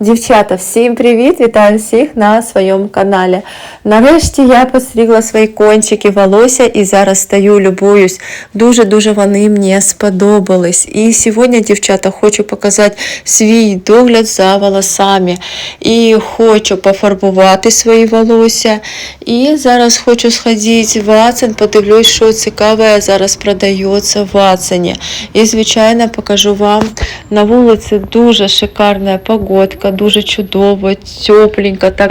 Дівчата, всім привіт! Вітаю всіх на своєму каналі. Нарешті я постригла свої кончики волосся і зараз стою, любуюсь. Дуже-дуже вони мені сподобались. І сьогодні, дівчата, хочу показати свій догляд за волосами. І хочу пофарбувати свої волосся. І зараз хочу сходити в Ацен, подивлюсь, що цікаве зараз продається в Ацені. І, звичайно, покажу вам на вулиці дуже шикарна погодка, дуже чудово, тепленько, так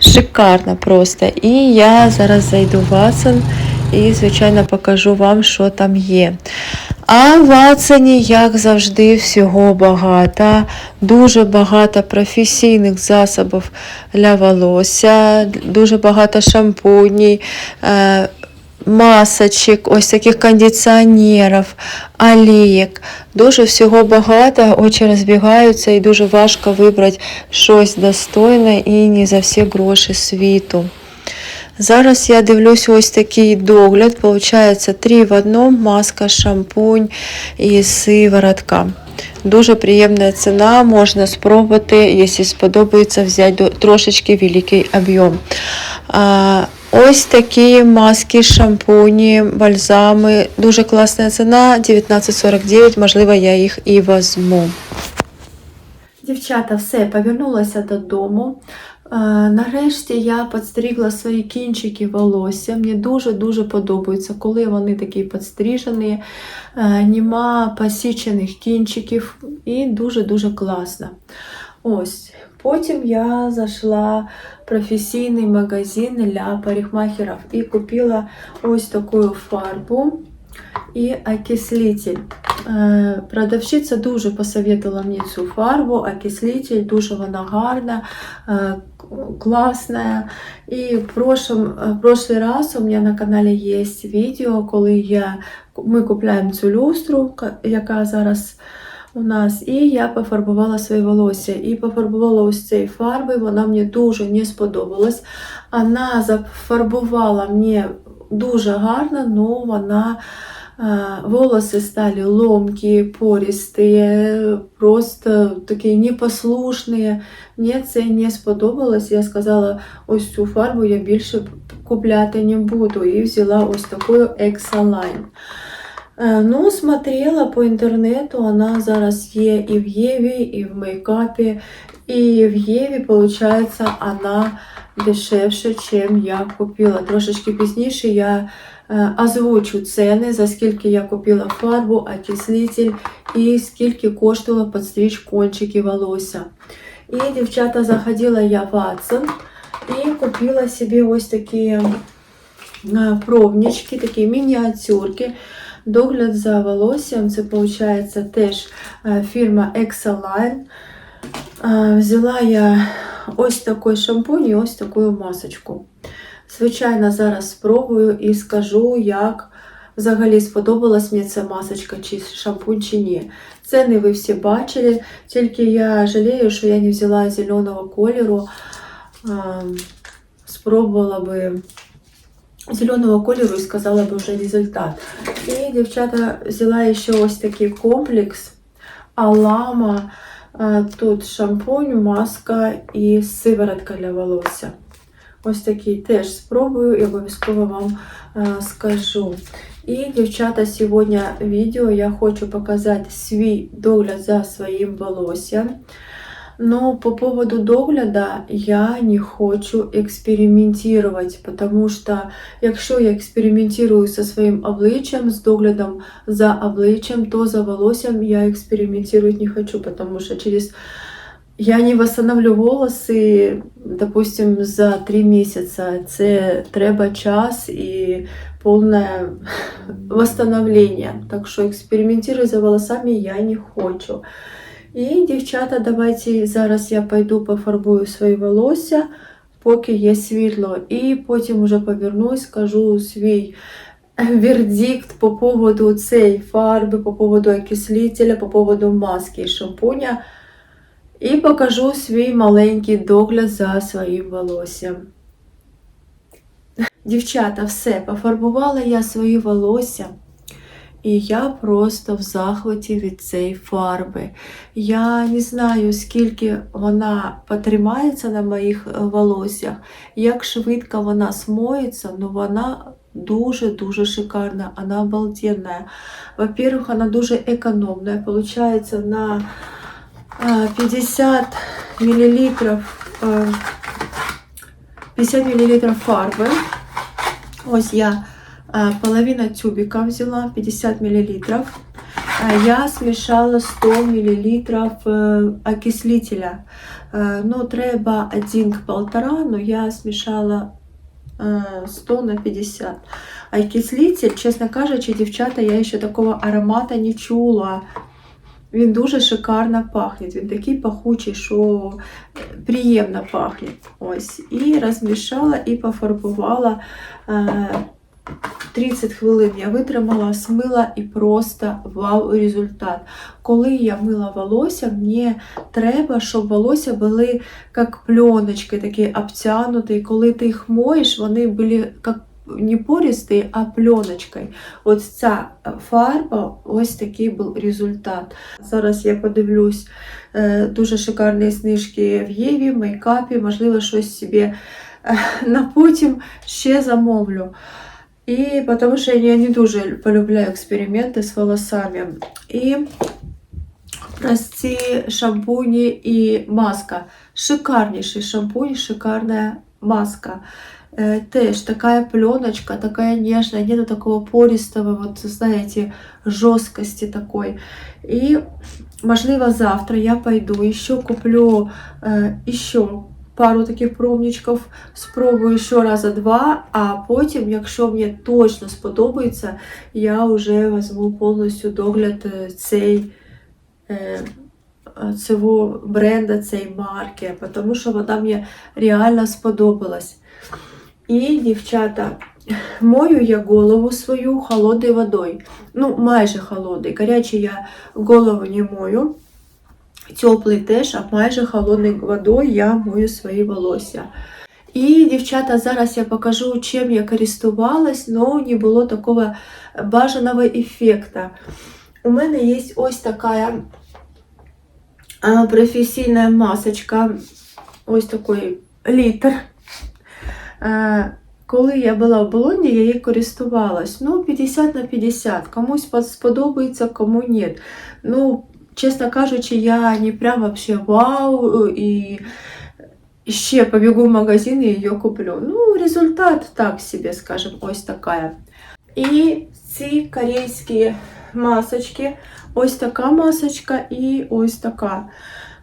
шикарно просто. І я зараз зайду в Ацен і, звичайно, покажу вам, що там є. А в Ацені, як завжди, всього багато, дуже багато професійних засобів для волосся, дуже багато шампунів. Масочок, ось таких кондиціонерів, олієк. Дуже всього багато, очі розбігаються і дуже важко вибрати щось достойне і не за всі гроші світу. Зараз я дивлюсь ось такий догляд. Получається три в одному, маска, шампунь і сиворотка. Дуже приємна ціна, можна спробувати, якщо сподобається, взяти трошечки великий об'єм. Ось такі маски, шампуні, бальзами. Дуже класна ціна, 19,49, можливо, я їх і візьму. Дівчата, все, повернулася додому. Е, Нарешті я підстригла свої кінчики волосся. Мені дуже-дуже подобається, коли вони такі підстрижені, е, нема посічених кінчиків і дуже-дуже класно. Ось. Потім я зайшла в професійний магазин для парикмахерів і купила ось таку фарбу і окислитель. Е, Продавщиця дуже посоветувала мені цю фарбу, окислитель, дуже вона гарна, е, класна. І в прошлом, е, прошлый раз у мене на каналі є відео, коли я, ми купуємо цю люстру, яка зараз у нас, і я пофарбувала свої волосся. І пофарбувала ось цією фарбою, вона мені дуже не сподобалась. Вона зафарбувала мені дуже гарно, але вона е, волоси стали ломкі, пористі, просто такі непослушні. Мені це не сподобалось. Я сказала, ось цю фарбу я більше купляти не буду. І взяла ось таку Exaline. Е, Ну, смотрела по інтернету, вона зараз є і в Єві, і в мейкапі. І в Єві, виходить, вона дешевше, чим я купила. Трошечки пізніше я е, озвучу ціни, за скільки я купила фарбу, окислитель і скільки коштувало підстричь кончики волосся. І, дівчата, заходила я в Watson і купила собі ось такі е, пробнички, такі мініатюрки. Догляд за волоссям, це виходить теж е, фірма Exaline. Е, Взяла я ось такий шампунь і ось таку масочку. Звичайно, зараз спробую і скажу, як взагалі сподобалась мені ця масочка, чи шампунь, чи ні. Це не ви всі бачили, тільки я жалію, що я не взяла зеленого кольору. Е, Спробувала би зеленого кольору і сказала би вже результат. І дівчата взяла ще ось такий комплекс Алама. Е, Тут шампунь, маска і сиворотка для волосся. Ось такий теж спробую і обов'язково вам е, скажу. І, дівчата, сьогодні відео я хочу показати свій догляд за своїм волоссям. Но по поводу догляда я не хочу експериментувати, потому що якщо я експериментую зі своїм обличчям, з доглядом за обличчям, то за волоссям я експериментувати не хочу, потому що через я не восстановлю волоси, допустим, за три місяці. Це треба час і повне восстановлення. Так що експериментувати за волосами я не хочу. І, дівчата, давайте зараз я пойду пофарбую свої волосся, поки є світло. І потім вже повернусь, скажу свій вердикт по поводу цієї фарби, по поводу окислителя, по поводу маски і шампуня. І покажу свій маленький догляд за своїм волоссям. Дівчата, все, пофарбувала я свої волосся. І я просто в захваті від цієї фарби. Я не знаю, скільки вона потримається на моїх е, волоссях, як швидко вона смоється, але вона дуже-дуже шикарна, вона обалденна. Во-первых, она дуже экономная, получается на 50 миллилитров, а, 50 миллилитров фарби. Ось я половина тюбика взяла, 50 миллилитров. А Я смешала 100 миллилитров э, окислителя. Э, Ну, треба один к полтора, но я смешала э, 100 на 50. А окислитель, чесно кажучи, дівчата, я ще такого аромата не чула. Він дуже шикарно пахне. Він такий пахучий, що приємно пахне. Ось. І розмішала і пофарбувала. Е, 30 хвилин я витримала, смила і просто вау результат. Коли я мила волосся, мені треба, щоб волосся були як пленочки, такі обтянуті. Коли ти їх моєш, вони були як не пористі, а пленочкою. От ця фарба, ось такий був результат. Зараз я подивлюсь е, дуже шикарні знижки в Єві, мейкапі, можливо, щось собі е, на потім ще замовлю. І тому що я не дуже полюбляю експерименти з волосами. І прості шампуні і маска. Шикарнейший шампунь, шикарная маска. Э, Теж такая пленочка, такая нежная, нету такого пористого, вот знаете, жесткости такой. И, можливо, завтра я пойду еще куплю э, еще пару таких пробничків, спробую ще раза два, а потім, якщо мені точно сподобається, я вже візьму повністю догляд е, цей, е, цього бренда, цієї марки, тому що вона мені реально сподобалась. І, дівчата, мою я голову свою холодною водою. Ну, майже холодною. Гарячий я голову не мою. Теплий теж, а майже холодною водою я мою свої волосся. І, дівчата, зараз я покажу, чим я користувалась, але не було такого бажаного ефекту. У мене є ось така професійна масочка, ось такий літр. Коли я була в Болоні, я її користувалась. Ну, 50 на 50. Комусь сподобається, кому ні. Ну, чесно кажучи, я не прям вообще вау, і ще побігу в магазин і її куплю. Ну, результат так собі, скажем, ось така. І ці корейські масочки, ось така масочка і ось така.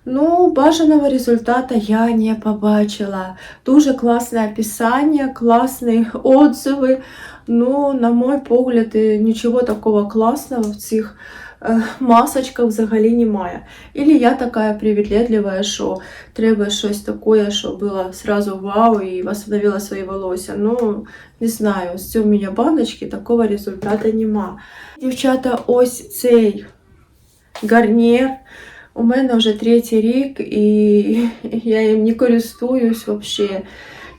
Ну, бажаного результата я не побачила. Дуже класне описання, класні отзиви. Ну, на мой погляд, нічого такого класного в цих Е, масочках взагалі немає. Ілі я така привітлядлива, що треба щось таке, що було сразу вау і восстановила свої волосся. Ну, не знаю, з цього мене баночки такого результату нема. Дівчата, ось цей гарнір. У мене вже третій рік, і я їм не користуюсь взагалі.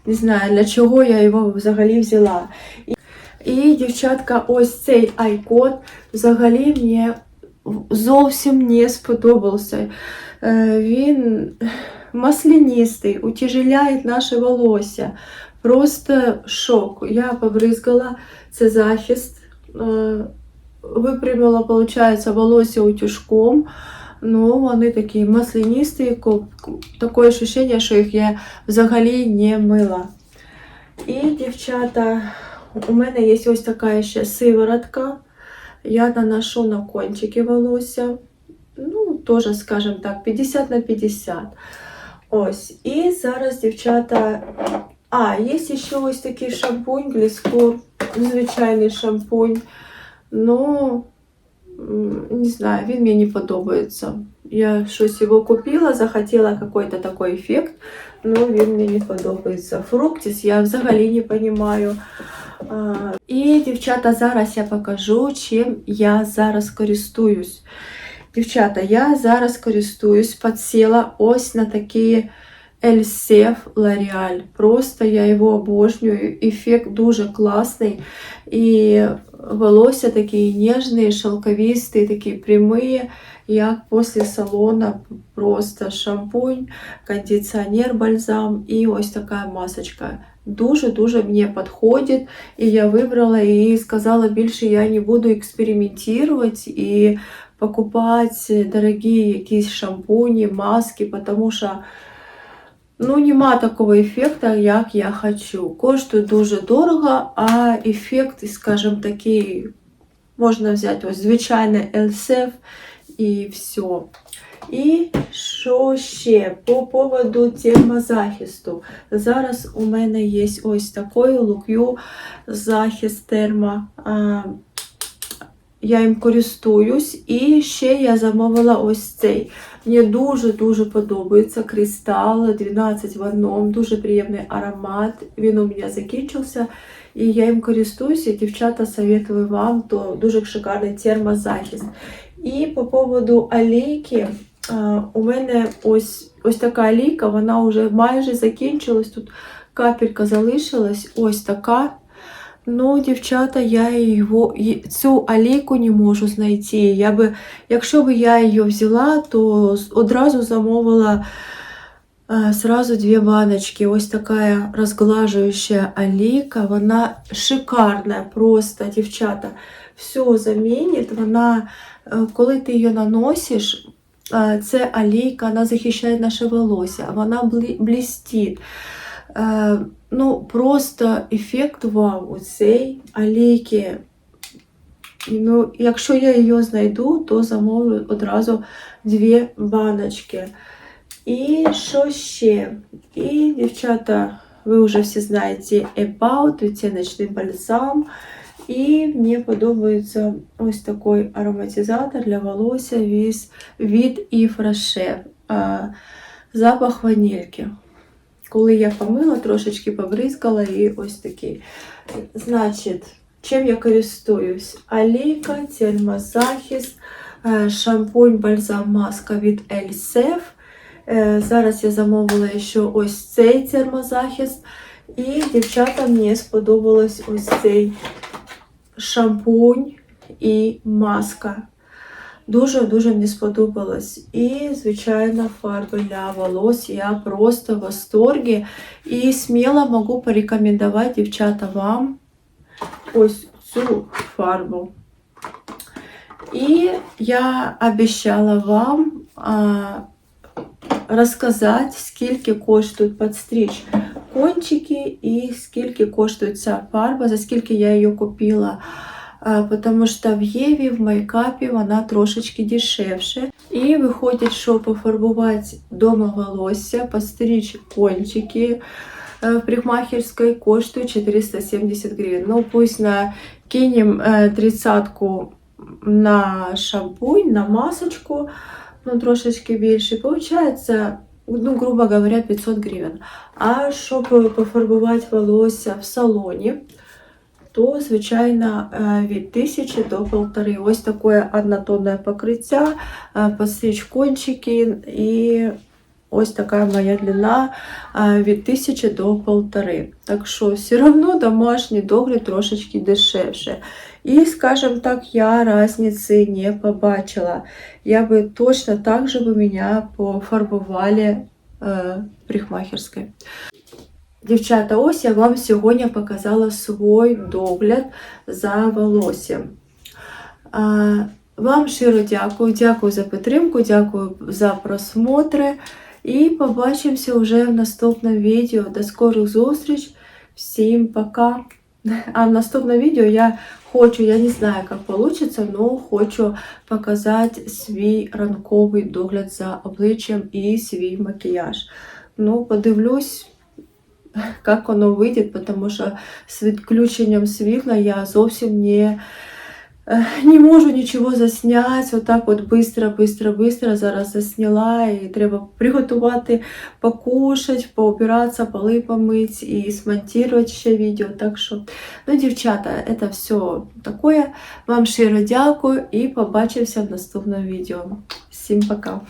Не знаю, для чого я його взагалі взяла. І дівчатка, ось цей айкон взагалі мені зовсім не сподобався. Е, Він маслянистий, утяжеляє наше волосся. Просто шок. Я побризгала, це захист. Е, Випрямила, виходить, волосся утюжком. Ну, вони такі маслянисті, таке відчуття, що їх я взагалі не мила. І, дівчата, у мене є ось така ще сиворотка. Я наношу на кончики волосся. Ну, теж, скажімо так, 50 на 50. Ось. І зараз, дівчата. А, є ще ось такий шампунь Гліскор, звичайний шампунь. Ну, не знаю, він мені не подобається. Я щось його купила, захотіла якийсь такий ефект, але він мені не подобається. Фруктис я взагалі не розумію. І, дівчата, зараз я покажу, чим я зараз користуюсь. Дівчата, я зараз користуюсь, підсіла ось на такі Ельсеф L'Oreal. Просто я його обожнюю. Ефект дуже класний. І волосся такі ніжні, шелковісті, такі прямі, як після салона. Просто шампунь, кондиціонер, бальзам і ось така масочка. Дуже-дуже мені підходить. І я вибрала і сказала, більше я не буду експериментувати і покупати дорогі якісь шампуні, маски, тому що ну, нема такого ефекту, як я хочу. Коштує дуже дорого, а ефект, скажімо, такий, можна взяти ось звичайний LSF і все. І що ще по поводу термозахисту. Зараз у мене є ось такий лук'ю захист термо. Я їм користуюсь. І ще я замовила ось цей. Мені дуже-дуже подобається кристал 12 в одному, дуже приємний аромат. Він у мене закінчився. І я їм користуюся. Дівчата советую вам, то дуже шикарний термозахист. І по поводу олійки, у мене ось ось така олійка, вона вже майже закінчилась. Тут капелька залишилась, ось така. Ну, дівчата, я його, цю олійку не можу знайти. Я би, якщо б я її взяла, то одразу замовила сразу дві баночки. Ось така розглажуюча олійка. Вона шикарна просто, дівчата. Все замінить. Вона, е, коли ти її наносиш, це олійка, вона захищає наше волосся, вона блі- блістить. Е, Ну, просто ефект вау у цей олійки. Ну, якщо я її знайду, то замовлю одразу дві баночки. І що ще? І, дівчата, ви вже всі знаєте About, відтіночний бальзам. І мені подобається ось такий ароматизатор для волосся від, Rocher. Запах ванільки. Коли я помила, трошечки побризкала і ось такий. Значить, чим я користуюсь? Олійка, термозахист, е, шампунь, бальзам, маска від Elsef. Е, Зараз я замовила ще ось цей термозахист. І дівчата мені сподобалось ось цей шампунь і маска. Дуже-дуже мені сподобалось. І, звичайно, фарби для волос. Я просто в восторгі. І сміло можу порекомендувати, дівчата, вам ось цю фарбу. І я обіцяла вам а, розказати, скільки коштує підстріч Кончики і скільки коштує ця фарба, за скільки я її купила. Потому що в Єві, в майкапі вона трошечки дешевше. І виходить, що пофарбувати дома волосся, постричь кончики е, в парикмахерской коштує 470 гривень. Ну, пусть на кинем е, тридцатку на шампунь, на масочку, ну, трошечки більше. Получається, ну, грубо говоря, 500 гривень. А щоб пофарбувати волосся в салоні, то, звичайно, е, від 1000 до 1500. Ось таке однотонне покриття, е, постричь кончики і ось така моя длина від 1000 до 1500. Так що все одно домашній догляд трошечки дешевше. І, скажімо так, я різниці не побачила. Я би точно так же бы меня пофарбували е, в парикмахерской. Дівчата, ось я вам сьогодні показала свій догляд за волоссям. Вам щиро дякую, дякую за підтримку, дякую за просмотри. І побачимося вже в наступному відео. До скорих зустріч. Всім пока. А в наступном відео я хочу, я не знаю, як вийде, але хочу показати свій ранковий догляд за обличчям і свій макіяж. Ну, подивлюсь як воно вийде, тому що з відключенням світла я зовсім не, не можу нічого засняти. Отак от быстро, быстро, быстро зараз засняла і треба приготувати, покушати, поубиратися, поли помити і смонтувати ще відео. Так що, ну, дівчата, це все таке. Вам щиро дякую і побачимося в наступному відео. Всім пока!